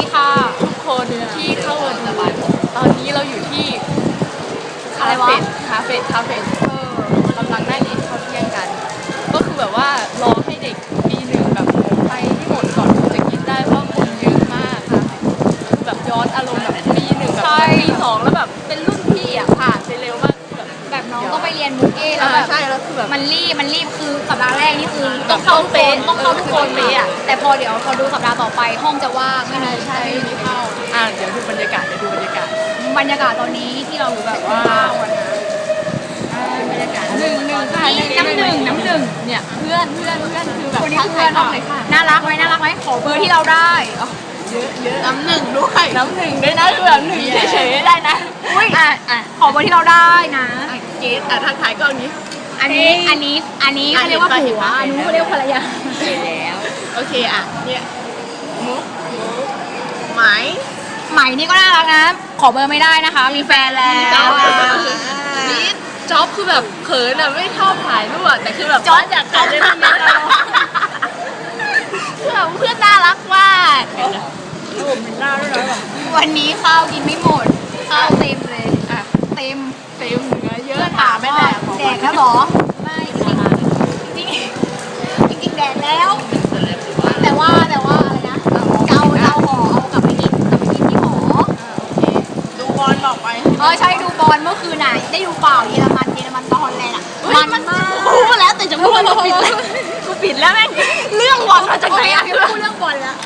ดีค่ะ ทุกคนที่เข้ามาดูตอนนี้เราอยู่ที่อะไรวะคาเฟ่คาเฟ่เออกำลังนั่งกินข้าวเที่ยงกัน ก็คือแบบว่ารอให้เด็กปีหนึ่งแบบไปที่หมดก่อนถึงจะกินได้เพราะคนเยอะมากค่ะคือแบบย้อนอารมณ์แบบปีหนึ่งแบบปีสองแล้วแบบเป็นรุ่นพี่อะผ่าน น้องต้องไปเรียนบุกเก้แล้วแบบใช่แล้วคือแบบมันรีบมันรีบคือสัปดาห์แรกนี่คือแบต้อบงเข้าทุกคนต้องเป๊ะต้องเข้าทุกคนเออคือต้องเป๊ะอะแต่พอเดี๋ยวพอดูสัปดาห์ต่อไปห้องจะว่างไม่มีใช่ไม่มีเข้าอะเดี๋ยวดูบรรยากาศเดี๋ยวดูบรรยากาศบรรยากาศตอนนี้ที่เราอยู่แบบว่าบรรยากาศหนึ่งหนึ่งค่ะนี่น้ำหนึ่งน้ำหนึ่งเนี่ยเพื่อนเพื่อนเพื่อนคือแบบคนนี้ทักคือทาเพื่ยอนน้องเลยค่ะน่ารักไหมน่ารักไหมขอเบอร์ที่เราได้อ๋อเยอะเยอะน้ำหนึ่งด้วยน้ำหนึ่งด้วยนะคือแบบหนึ่งเฉยๆได้นะอุ้ยอะอะขอเบอร์ที่เราได้นะ อะเกสอะทักทายกล้องนี้ อันนี้อันนี้อันนี้เขาเรียกว่าอันนี้ผัวก็อันเห็นนู้นปะเขาเรียกว่าภรรยาเห็นแล้ว โอเคอะเนี่ยมุกไหมใหม่นี่ก็น่ารักนะขอเบอร์ไม่ได้นะคะ มีแฟนแล้ว จ๊อบนี่จ๊อบคือแบบเขินอะไม่ชอบถ่ายรูปอะแต่คือแบบจ๊อบอยากถ่ายในรูปนี้ตลอดคือแบบเพื่อนน่ารักมากวันนี้ข้าวกินไม่หมดข้าวเต็มเลยอะเต็มเต็ม แดกแล้วเหรอ ไม่จริงจริงจริงๆแดกแล้ว แต่ว่าแต่ว่าอะไรนะจะเอาจะเอาหอเอากลับไปกินกลับไปกินที่หอดูบอลบอกไปเออใช่ดูบอลเมื่อคืนน่ะได้ดูเปล่าเยอรมันเยอรมันกับฮอลแลนด์อะมันมากพูดแล้วแต่จะพูดมันปิดแล้วกูปิดแล้วแม่งเรื่องบอลมาจากไหนอะพูดเรื่องบอลแล้ว